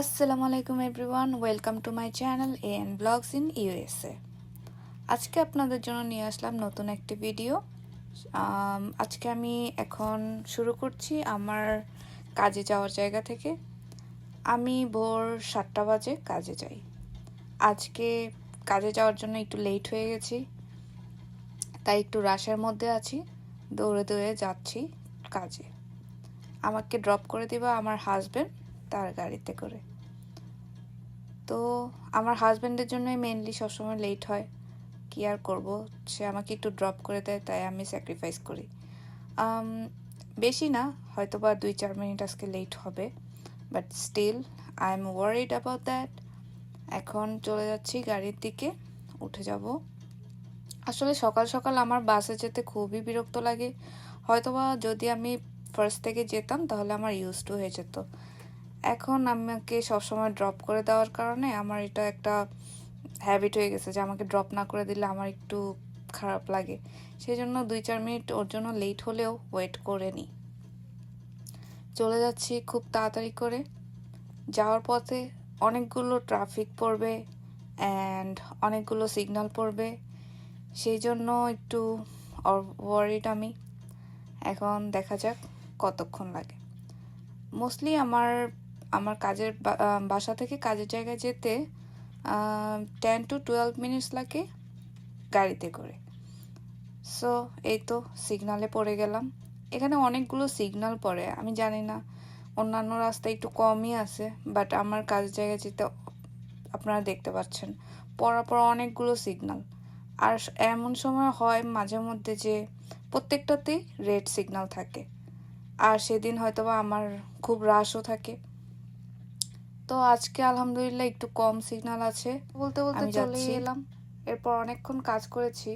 আসসালামু আলাইকুম everyone, welcome to my channel A N blogs in USA. আজকে আপনাদের জন্য নিয়ে আসলাম নতুন একটি ভিডিও। আজকে আমি এখন শুরু করছি আমার কাজে যাওয়ার জায়গা থেকে। আমি ভোর সাতটা বাজে কাজে যাই। আজকে কাজে যাওয়ার জন্য একটু লেট হয়ে গেছি, তাই একটু রাশের মধ্যে আছি, দৌড়ে দৌড়ে যাচ্ছি কাজে। আমাকে ড্রপ করে দিবা আমার হাজবেন্ড তার গাড়িতে করে। তো আমার হাজব্যান্ডের জন্যই মেনলি সবসময় লেট হয়। কি আর করব? সে আমাকে একটু ড্রপ করে দেয়, তাই আমি স্যাক্রিফাইস করি। বেশি না হয়তো বা দুই চার মিনিট আজকে লেট হবে। But still I am worried about that এখন চলে যাচ্ছি গাড়ির দিকে, উঠে যাব। আসলে সকাল সকাল আমার বাসে যেতে খুবই বিরক্ত লাগে। হয়তোবা যদি আমি ফার্স্ট থেকে যেতাম, তাহলে আমার ইউজ টু হয়ে যেত। এখন আমাকে সবসময় ড্রপ করে দেওয়ার কারণে আমার এটা একটা হ্যাবিট হয়ে গেছে যে আমাকে ড্রপ না করে দিলে আমার একটু খারাপ লাগে। সেই জন্য দুই, চার মিনিট ওর জন্য লেট হলেও ওয়েট করে নিই চলে যাচ্ছি খুব তাড়াতাড়ি করে। যাওয়ার পথে অনেকগুলো ট্রাফিক পড়বে অ্যান্ড অনেকগুলো সিগন্যাল পড়বে। সেই জন্য একটু ওয়ারিড আমি। এখন দেখা যাক কতক্ষণ লাগে। মোস্টলি আমার আমার কাজের বাসা থেকে কাজের জায়গায় যেতে টেন টু টুয়েলভ মিনিটস লাগে গাড়িতে করে। সো এই তো সিগনালে পড়ে গেলাম। এখানে অনেকগুলো সিগনাল পড়ে, আমি জানি না, অন্যান্য রাস্তায় একটু কমই আছে বাট আমার কাজের জায়গায় যেতে আপনারা দেখতে পাচ্ছেন, পড়া অনেকগুলো সিগনাল আর এমন সময় হয় মাঝে মধ্যে যে প্রত্যেকটাতেই রেড সিগনাল থাকে। আর সেদিন হয়তোবা আমার খুব রাশও থাকে। তো আজকে আলহামদুলিল্লাহ একটু কম সিগন্যাল আছে। বলতে বলতে চলে এলাম। এরপর অনেকক্ষণ কাজ করেছি।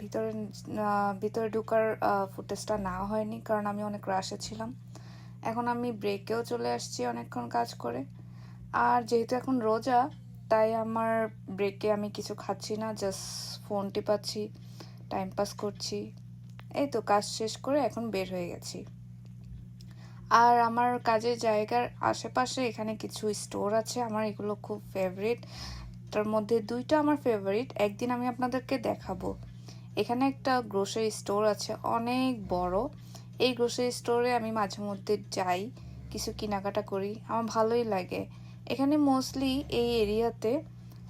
ভিতরে ভিতরে ঢুকার ফুটেজটা না হয়নি কারণ আমি অনেক রাশে ছিলাম। এখন আমি ব্রেকেও চলে আসছি অনেকক্ষণ কাজ করে। আর যেহেতু এখন রোজা তাই আমার ব্রেকে আমি কিছু খাচ্ছি না জাস্ট ফোন টিপাচ্ছি টাইম পাস করছি। এই তো কাজ শেষ করে এখন বের হয়ে গেছি। আর আমার কাজের জায়গার আশেপাশে এখানে কিছু স্টোর আছে, আমার এগুলো খুব ফেভারিট তার মধ্যে দুইটা আমার ফেভারিট একদিন আমি আপনাদেরকে দেখাবো। এখানে একটা গ্রোসারি স্টোর আছে, অনেক বড়। এই গ্রোসারি স্টোরে আমি মাঝে মধ্যে যাই, কিছু কেনাকাটা করি, আমার ভালোই লাগে। এখানে মোস্টলি এই এরিয়াতে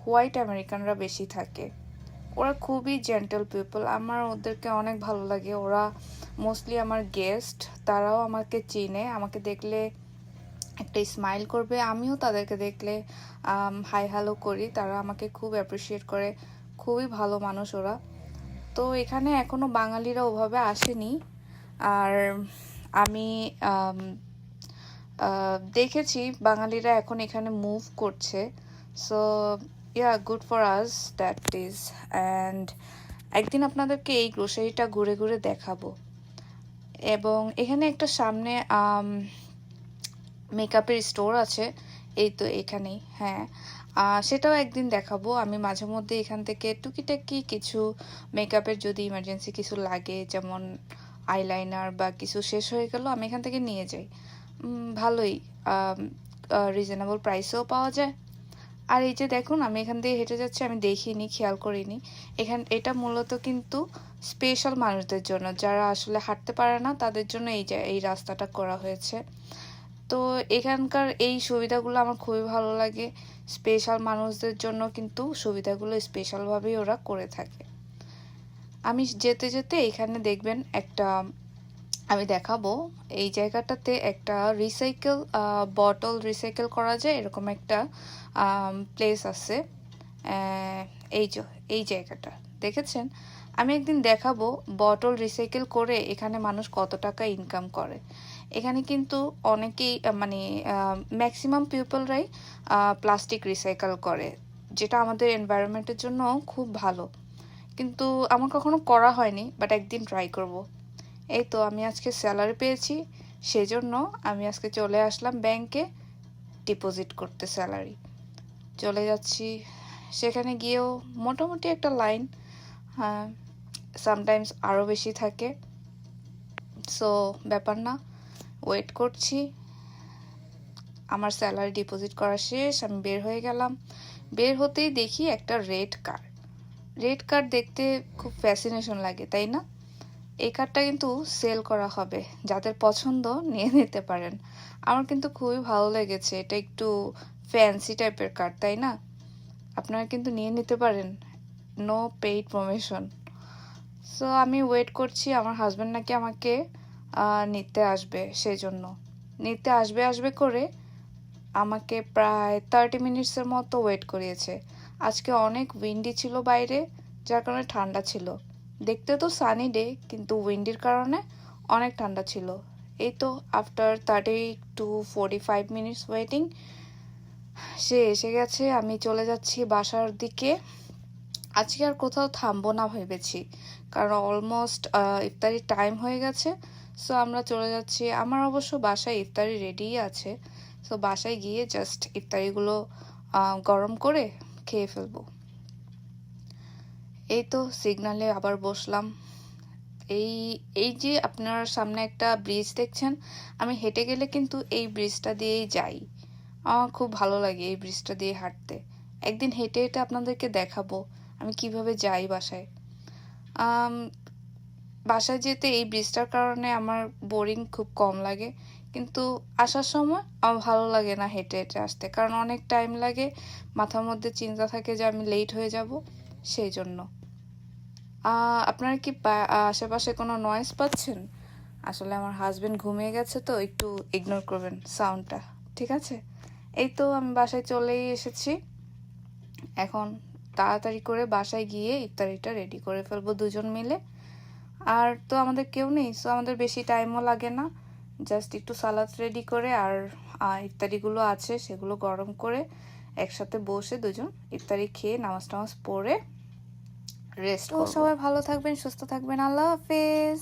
হোয়াইট আমেরিকানরা বেশি থাকে। ওরা খুবই জেন্টাল পিপল আমার ওদেরকে অনেক ভালো লাগে। ওরা মোস্টলি আমার গেস্ট তারাও আমাকে চিনে, আমাকে দেখলে একটা স্মাইল করবে। আমিও তাদেরকে দেখলে হাই হ্যালো করি। তারা আমাকে খুব অ্যাপ্রিসিয়েট করে। খুবই ভালো মানুষ ওরা। তো এখানে এখনও বাঙালিরা ওভাবে আসেনি। আর আমি দেখেছি বাঙালিরা এখন এখানে মুভ করছে। So yeah good for us that is and একদিন আপনাদেরকে এই গ্রোসারিটা ঘুরে ঘুরে দেখাবো। এবং এখানে একটা সামনে মেকআপের স্টোর আছে। এই তো এখানেই হ্যাঁ। সেটাও একদিন দেখাবো। আমি মাঝে মধ্যে এখান থেকে টুকিটাকি কিছু মেকআপের যদি ইমার্জেন্সি কিছু লাগে, যেমন আইলাইনার বা কিছু শেষ হয়ে গেল, আমি এখান থেকে নিয়ে যাই। ভালোই রিজনেবল প্রাইসেও পাওয়া যায়। আর এই যে দেখুন, আমি এখান দিয়ে হেঁটে যাচ্ছি, আমি দেখিনি, খেয়াল করিনি। এখান, এটা মূলত কিন্তু স্পেশাল মানুষদের জন্য। যারা আসলে হাঁটতে পারে না, তাদের জন্য এই যে, এই রাস্তাটা করা হয়েছে। তো এখানকার এই সুবিধাগুলো আমার খুবই ভালো লাগে। স্পেশাল মানুষদের জন্য কিন্তু সুবিধাগুলো স্পেশালভাবেই ওরা করে থাকে। আমি যেতে যেতে এখানে দেখবেন একটা আমি দেখাবো। এই জায়গাটাতে একটা রিসাইকেল বটল রিসাইকেল করা যায়, এরকম একটা প্লেস আছে। এই যে, এই জায়গাটা, দেখেছেন? আমি একদিন দেখাবো বটল রিসাইকেল করে এখানে মানুষ কত টাকা ইনকাম করে। এখানে কিন্তু অনেকেই মানে ম্যাক্সিমাম পিপলরাই প্লাস্টিক রিসাইকেল করে, যেটা আমাদের এনভায়রনমেন্টের জন্য খুব ভালো। কিন্তু আমার কখনো করা হয়নি বাট একদিন ট্রাই করব। এই তো আমি আজকে স্যালারি পেয়েছি, সেজন্য আমি আজকে চলে আসলাম ব্যাংকে ডিপোজিট করতে স্যালারি চলে যাচ্ছি, সেখানে গিয়েও মোটামুটি একটা লাইন সামটাইমস আরও বেশি থাকে। সো ব্যাপার না ওয়েট করছি। আমার স্যালারি ডিপোজিট করা শেষ, আমি বের হয়ে গেলাম। বের হতেই দেখি একটা রেড কার্ড রেড কার্ড দেখতে খুব ফ্যাসিনেশন লাগে, তাই না? এই কার্ডটা কিন্তু সেল করা হবে। যাদের পছন্দ, নিয়ে নিতে পারেন। আমার কিন্তু খুবই ভালো লেগেছে। এটা একটু ফ্যান্সি টাইপের কার্ড তাই না? আপনারা কিন্তু নিয়ে নিতে পারেন। নো পেইড প্রমোশন সো আমি ওয়েট করছি। আমার হাজব্যান্ড নাকি আমাকে নিতে আসবে সেই জন্য নিতে আসবে আসবে করে আমাকে প্রায় থার্টি মিনিটসের মতো ওয়েট করিয়েছে। আজকে অনেক উইন্ডি ছিল বাইরে, যার কারণে ঠান্ডা ছিল। দেখতে তো সানি ডে কিন্তু উইন্ডির কারণে অনেক ঠান্ডা ছিল। এই তো after thirty two forty five minutes waiting সে এসে গেছে, আমি চলে যাচ্ছি বাসার দিকে। আজকে আর কোথাও থামবো না ভেবেছি, কারণ অলমোস্ট ইফতারির টাইম হয়ে গেছে। সো আমরা চলে যাচ্ছি। আমার অবশ্য বাসায় ইফতারি রেডিই আছে। সো বাসায় গিয়ে জাস্ট ইফতারিগুলো গরম করে খেয়ে ফেলব। এই তো সিগনালে আবার বসলাম। এই এই যে আপনার সামনে একটা ব্রিজ দেখছেন, আমি হেঁটে গেলে কিন্তু এই ব্রিজটা দিয়েই যাই। আমার খুব ভালো লাগে এই ব্রিজটা দিয়ে হাঁটতে। একদিন হেঁটে হেঁটে আপনাদেরকে দেখাবো আমি কীভাবে যাই বাসায়। বাসায় যেতে এই ব্রিজটার কারণে আমার বোরিং খুব কম লাগে, কিন্তু আসার সময় আমার ভালো লাগে না হেঁটে হেঁটে আসতে, কারণ অনেক টাইম লাগে, মাথার মধ্যে চিন্তা থাকে যে আমি লেট হয়ে যাব, সেই জন্য। আপনারা কি আশেপাশে কোনো নয়েস পাচ্ছেন? আসলে আমার হাজবেন্ড ঘুমিয়ে গেছে তো, একটু ইগনোর করবেন সাউন্ডটা ঠিক আছে? এই তো আমি বাসায় চলেই এসেছি। এখন তাড়াতাড়ি করে বাসায় গিয়ে ইফতারিটা রেডি করে ফেলব দুজন মিলে। আর তো আমাদের কেউ নেই সো আমাদের বেশি টাইমও লাগে না। জাস্ট একটু সালাদ রেডি করে আর ইফতারিগুলো আছে, সেগুলো গরম করে একসাথে বসে দুজন ইফতারি খেয়ে নামাজ টামাজ পড়ে রেস্ট সবাই ভালো থাকবেন সুস্থ থাকবেন। আল্লাহ হাফেজ।